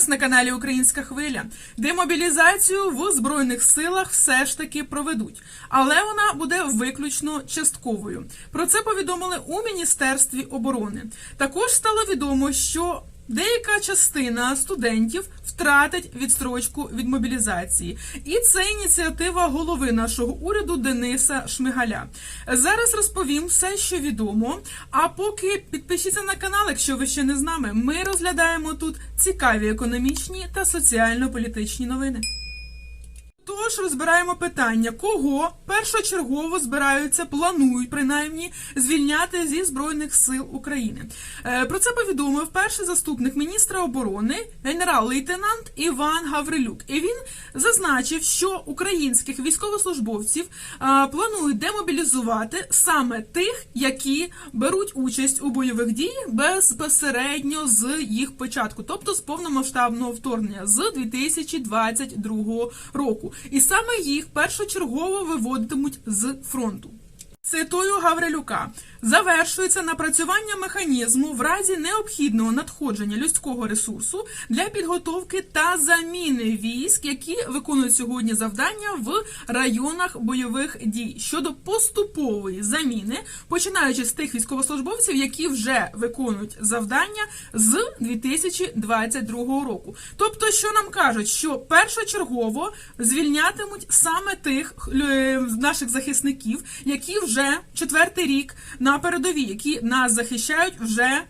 вас на каналі Українська Хвиля. Демобілізацію в збройних силах все ж таки проведуть, але вона буде виключно частковою. Про це повідомили у міністерстві оборони. Також стало відомо, що Деяка частина студентів втратить відстрочку від мобілізації, і це ініціатива голови нашого уряду Дениса Шмигаля. Зараз розповім все, що відомо. А поки підпишіться на канал, якщо ви ще не з нами. Ми розглядаємо тут цікаві економічні та соціально-політичні новини. Тож розбираємо питання, кого першочергово збираються, планують принаймні звільняти зі збройних сил України. Е, Про це повідомив перший заступник міністра оборони генерал-лейтенант Іван Гаврилюк. І він зазначив, що українських військовослужбовців е, планують демобілізувати саме тих, які беруть участь у бойових діях безпосередньо з їх початку, тобто з повномасштабного вторгнення з 2022 року. І саме їх першочергово виводитимуть з фронту. Цитую Гаврилюка, завершується напрацювання механізму в разі необхідного надходження людського ресурсу для підготовки та заміни військ, які виконують сьогодні завдання в районах бойових дій щодо поступової заміни, починаючи з тих військовослужбовців, які вже виконують завдання з 2022 року. Тобто, що нам кажуть, що першочергово звільнятимуть саме тих е, наших захисників, які вже четвертий рік на передовій, які нас захищають вже.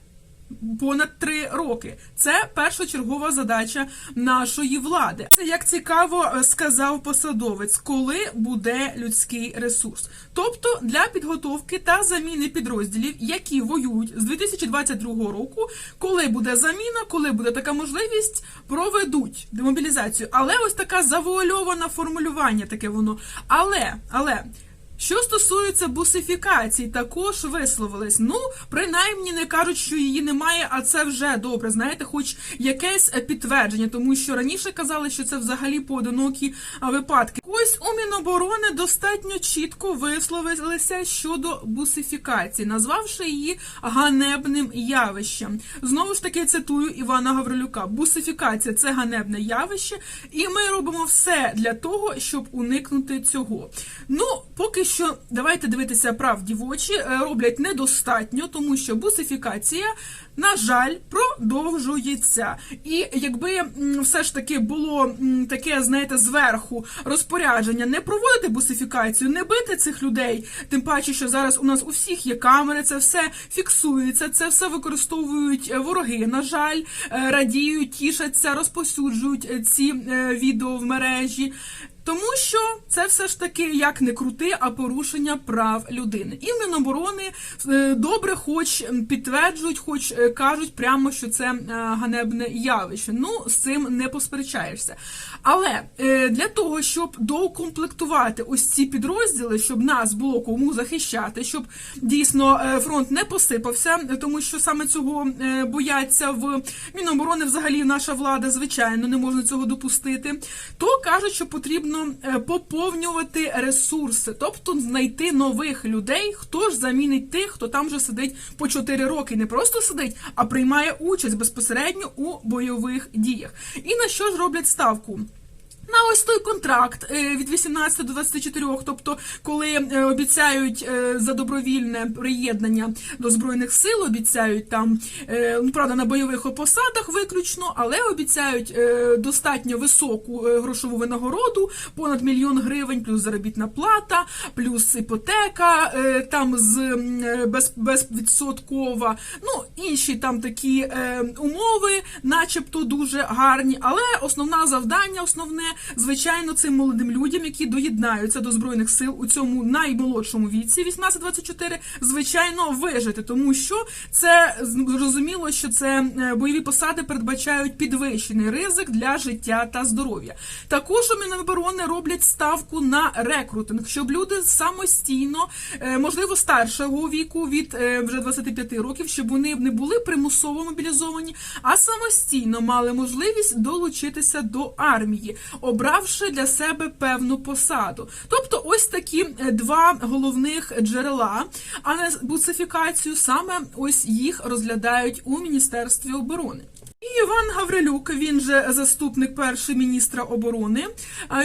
Понад три роки це першочергова задача нашої влади. Це як цікаво е, сказав посадовець, коли буде людський ресурс, тобто для підготовки та заміни підрозділів, які воюють з 2022 року, коли буде заміна, коли буде така можливість, проведуть демобілізацію. Але ось така завуальована формулювання, таке воно. Але, але. Що стосується бусифікації, також висловились. Ну, принаймні не кажуть, що її немає, а це вже добре. Знаєте, хоч якесь підтвердження, тому що раніше казали, що це взагалі поодинокі випадки. Ось у Міноборони достатньо чітко висловилися щодо бусифікації, назвавши її ганебним явищем. Знову ж таки цитую Івана Гаврилюка: бусифікація це ганебне явище, і ми робимо все для того, щоб уникнути цього. Ну, поки що давайте дивитися правді в очі, е, роблять недостатньо, тому що бусифікація, на жаль, продовжується. І якби все ж таки було таке, знаєте, зверху розпорядження не проводити бусифікацію, не бити цих людей, тим паче, що зараз у нас у всіх є камери, це все фіксується, це все використовують е, вороги. На жаль, е, радіють, тішаться, розповсюджують е, ці відео в мережі. Тому що це все ж таки як не крути, а порушення прав людини. І Міноборони е, добре, хоч підтверджують, хоч е, кажуть прямо, що це е, ганебне явище. Ну з цим не посперечаєшся. Але для того, щоб доукомплектувати ось ці підрозділи, щоб нас було кому захищати, щоб дійсно фронт не посипався, тому що саме цього бояться в Міноборони, взагалі наша влада, звичайно, не можна цього допустити. То кажуть, що потрібно е, поповнювати ресурси, тобто знайти нових людей, хто ж замінить тих, хто там вже сидить по 4 роки. Не просто сидить, а приймає участь безпосередньо у бойових діях. І на що ж роблять ставку? На ось той контракт е, від 18 до 24, тобто, коли е, обіцяють е, за добровільне приєднання до збройних сил, обіцяють там ну, правда на бойових посадах виключно, але обіцяють достатньо високу грошову винагороду, понад мільйон гривень, плюс заробітна плата, плюс іпотека, там з без, безвідсоткова, ну інші там такі умови, начебто дуже гарні, але основне завдання, основне звичайно, цим молодим людям, які доєднаються до збройних сил у цьому наймолодшому віці, 18-24, звичайно, вижити, тому що це зрозуміло, що це е, бойові посади передбачають підвищений ризик для життя та здоров'я. Також у Міноборони роблять ставку на рекрутинг, щоб люди самостійно, е, можливо, старшого віку від е, вже 25 років, щоб вони не були примусово мобілізовані, а самостійно мали можливість долучитися до армії обравши для себе певну посаду. Тобто, ось такі е, два головних джерела, а не буцифікацію саме ось їх розглядають у Міністерстві оборони. Іван Гаврилюк, він же заступник перший міністра оборони.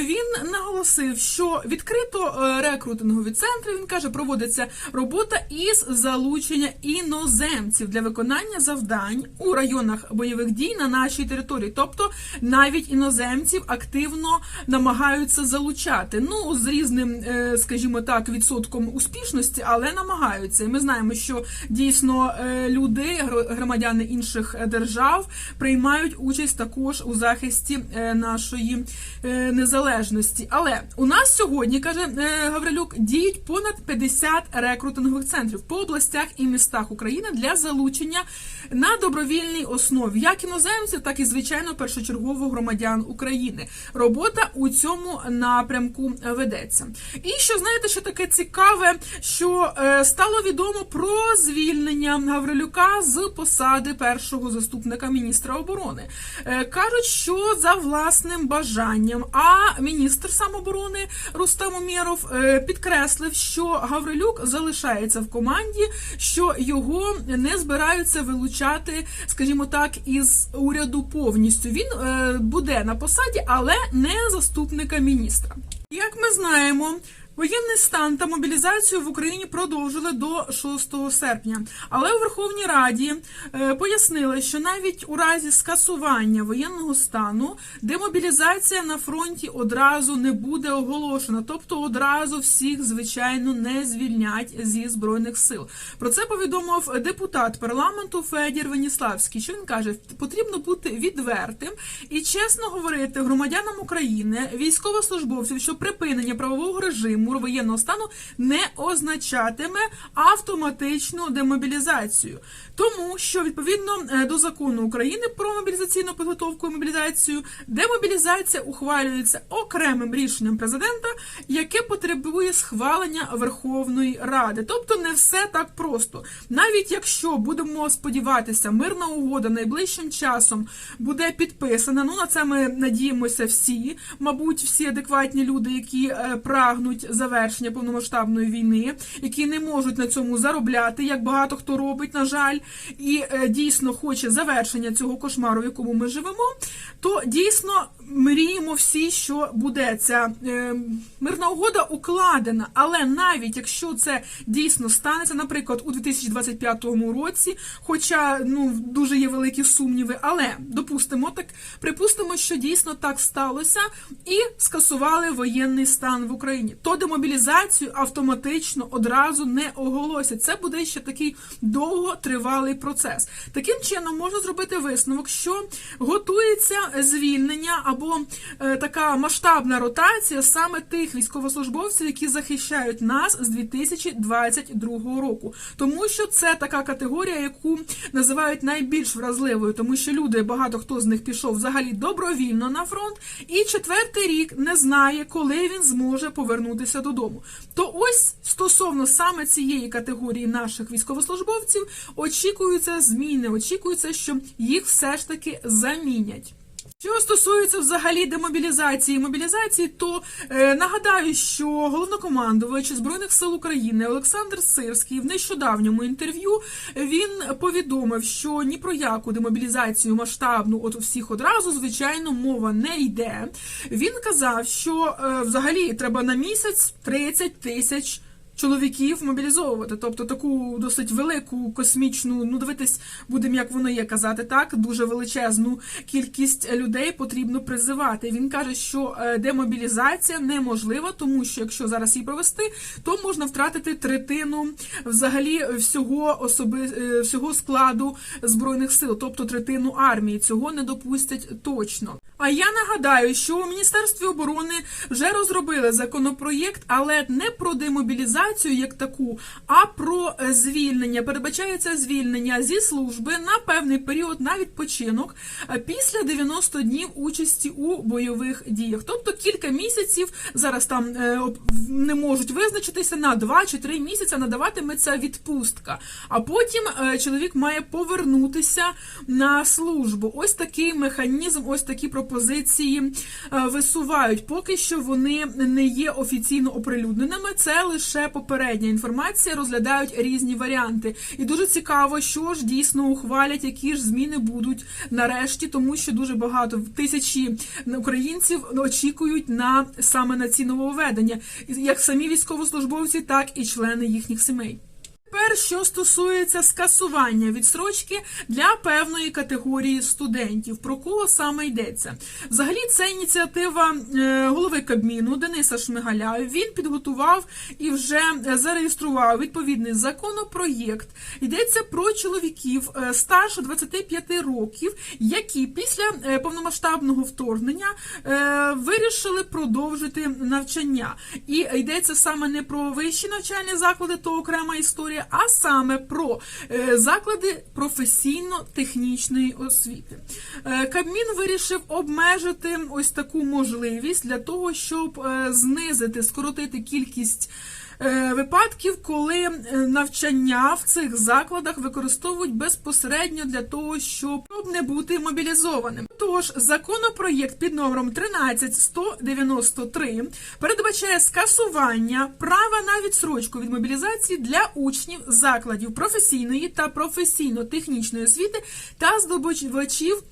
Він наголосив, що відкрито е, рекрутингові центри. Він каже, проводиться робота із залучення іноземців для виконання завдань у районах бойових дій на нашій території. Тобто навіть іноземців активно намагаються залучати. Ну з різним, е, скажімо так, відсотком успішності, але намагаються. І ми знаємо, що дійсно е, люди, громадяни інших держав приймають участь також у захисті е, нашої е, незалежності. Але у нас сьогодні каже е, Гаврилюк, діють понад 50 рекрутингових центрів по областях і містах України для залучення на добровільній основі як іноземців, так і звичайно першочергово громадян України. Робота у цьому напрямку ведеться. І що знаєте, що таке цікаве, що стало відомо про звільнення Гаврилюка з посади першого заступника міністра оборони. Е, кажуть, що за власним бажанням. А міністр самооборони Рустам Умєров е, підкреслив, що Гаврилюк залишається в команді, що його не збираються вилучати, скажімо так, із уряду повністю. Він е, буде на посаді, але не заступника міністра. Як ми знаємо. Воєнний стан та мобілізацію в Україні продовжили до 6 серпня, але у Верховній Раді е, пояснили, що навіть у разі скасування воєнного стану демобілізація на фронті одразу не буде оголошена, тобто одразу всіх звичайно не звільнять зі збройних сил. Про це повідомив депутат парламенту Федір Веніславський. Що він каже, потрібно бути відвертим і чесно говорити громадянам України, військовослужбовців, що припинення правового режиму воєнного стану не означатиме автоматичну демобілізацію, тому що відповідно е, до закону України про мобілізаційну підготовку і мобілізацію, демобілізація ухвалюється окремим рішенням президента, яке потребує схвалення Верховної Ради. Тобто не все так просто. Навіть якщо будемо сподіватися, мирна угода найближчим часом буде підписана. Ну на це ми надіємося всі, мабуть, всі адекватні люди, які е, прагнуть завершення повномасштабної війни, які не можуть на цьому заробляти, як багато хто робить, на жаль, і е, дійсно хоче завершення цього кошмару, в якому ми живемо, то дійсно мріємо всі, що буде ця е, мирна угода укладена. Але навіть якщо це дійсно станеться, наприклад, у 2025 році, хоча ну дуже є великі сумніви, але допустимо так, припустимо, що дійсно так сталося, і скасували воєнний стан в Україні, то демобілізацію автоматично одразу не оголосять. Це буде ще такий довготривалий процес. Таким чином можна зробити висновок, що готується звільнення або е, така масштабна ротація саме тих військовослужбовців, які захищають нас з 2022 року, тому що це така категорія, яку називають найбільш вразливою, тому що люди, багато хто з них пішов взагалі добровільно на фронт, і четвертий рік не знає, коли він зможе повернутися додому. То ось стосовно саме цієї категорії наших військовослужбовців очікуються зміни, очікується, що їх все ж таки замінять. Що стосується взагалі демобілізації і мобілізації, то е, нагадаю, що головнокомандувач збройних сил України Олександр Сирський в нещодавньому інтерв'ю він повідомив, що ні про яку демобілізацію масштабну, от у всіх одразу, звичайно, мова не йде. Він казав, що е, взагалі треба на місяць 30 тисяч чоловіків мобілізовувати, тобто таку досить велику космічну, ну дивитись, будемо як воно є казати, так дуже величезну кількість людей потрібно призивати. Він каже, що е, демобілізація неможлива, тому що якщо зараз її провести, то можна втратити третину взагалі всього особи е, всього складу збройних сил, тобто третину армії. Цього не допустять точно. А я нагадаю, що у Міністерстві оборони вже розробили законопроєкт, але не про демобілізацію як таку, а про е, звільнення. Передбачається звільнення зі служби на певний період на відпочинок е, після 90 днів участі у бойових діях. Тобто кілька місяців зараз там е, не можуть визначитися на 2 чи 3 місяці надаватиметься відпустка. А потім чоловік має повернутися на службу. Ось такий механізм, ось такі пропозиції е, висувають. Поки що вони не є офіційно оприлюдненими. Це лише попередня інформація, розглядають різні варіанти. І дуже цікаво, що ж дійсно ухвалять, які ж зміни будуть нарешті, тому що дуже багато тисячі українців очікують на саме на ці нововведення, як самі військовослужбовці, так і члени їхніх сімей. Тепер, що стосується скасування відстрочки для певної категорії студентів, про кого саме йдеться? Взагалі, це ініціатива е, голови Кабміну Дениса Шмигаля. Він підготував і вже зареєстрував відповідний законопроєкт. Йдеться про чоловіків е, старше 25 років, які після е, повномасштабного вторгнення вирішили продовжити навчання. І йдеться саме не про вищі навчальні заклади, то окрема історія, а саме про е, заклади професійно-технічної освіти. Е, Кабмін вирішив обмежити ось таку можливість для того, щоб е, знизити, скоротити кількість. Е, Випадків, коли е, навчання в цих закладах використовують безпосередньо для того, щоб не бути мобілізованим. Тож законопроєкт під номером 13193 передбачає скасування права на відсрочку від мобілізації для учнів закладів професійної та професійно-технічної освіти та здобувачів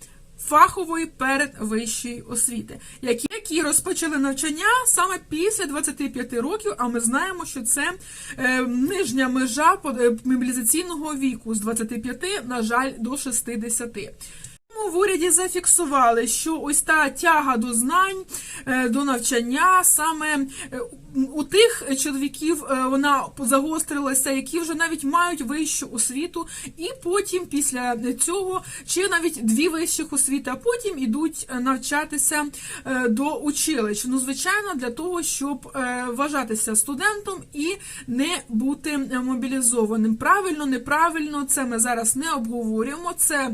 фахової передвищої освіти, які, які розпочали навчання саме після 25 років. А ми знаємо, що це е, нижня межа е, мобілізаційного віку з 25, на жаль, до 60. Тому В уряді зафіксували, що ось та тяга до знань, е, до навчання саме е, у тих чоловіків е, вона загострилася, які вже навіть мають вищу освіту, і потім після цього чи навіть дві вищих освіти, а потім ідуть е, навчатися е, до училищ. Ну, звичайно, для того, щоб вважатися студентом і не бути мобілізованим. Правильно, неправильно, це ми зараз не обговорюємо. Це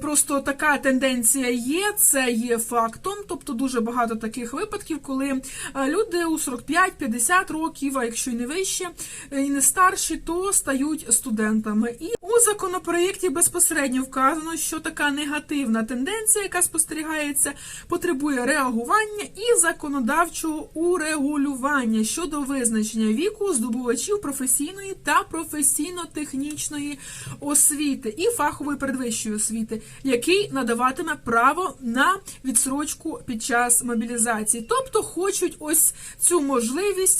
просто така тенденція є, це є фактом. Тобто дуже багато таких випадків, коли люди у 45-50 років, а якщо й не вище, е, і не старші, то стають студентами. І у законопроєкті безпосередньо вказано, що така негативна тенденція, яка спостерігається, потребує реагування і законодавчого урегулювання щодо визначення віку здобувачів професійної та професійно-технічної освіти і фахової передвищої освіти, який надаватиме право на відсрочку під час мобілізації. Тобто хочуть ось цю можливість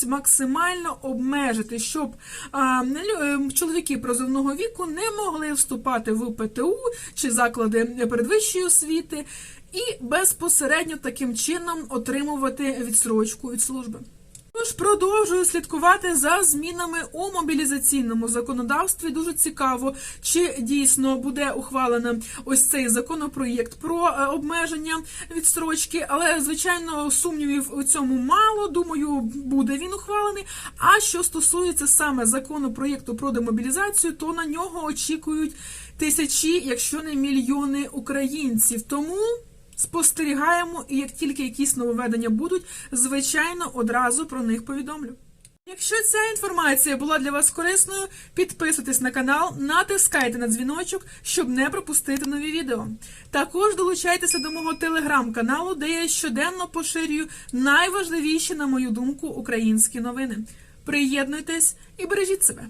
максимально обмежити, щоб а, е, чоловіки прозовного віку не могли вступати в ПТУ чи заклади передвищої освіти і безпосередньо таким чином отримувати відсрочку від служби. Тож продовжую слідкувати за змінами у мобілізаційному законодавстві. Дуже цікаво, чи дійсно буде ухвалено ось цей законопроєкт про е, обмеження відстрочки. Але звичайно сумнівів у цьому мало. Думаю, буде він ухвалений. А що стосується саме законопроєкту про демобілізацію, то на нього очікують тисячі, якщо не мільйони українців. Тому. Спостерігаємо, і як тільки якісь нововведення будуть, звичайно, одразу про них повідомлю. Якщо ця інформація була для вас корисною, підписуйтесь на канал, натискайте на дзвіночок, щоб не пропустити нові відео. Також долучайтеся до мого телеграм-каналу, де я щоденно поширюю найважливіші, на мою думку, українські новини. Приєднуйтесь і бережіть себе.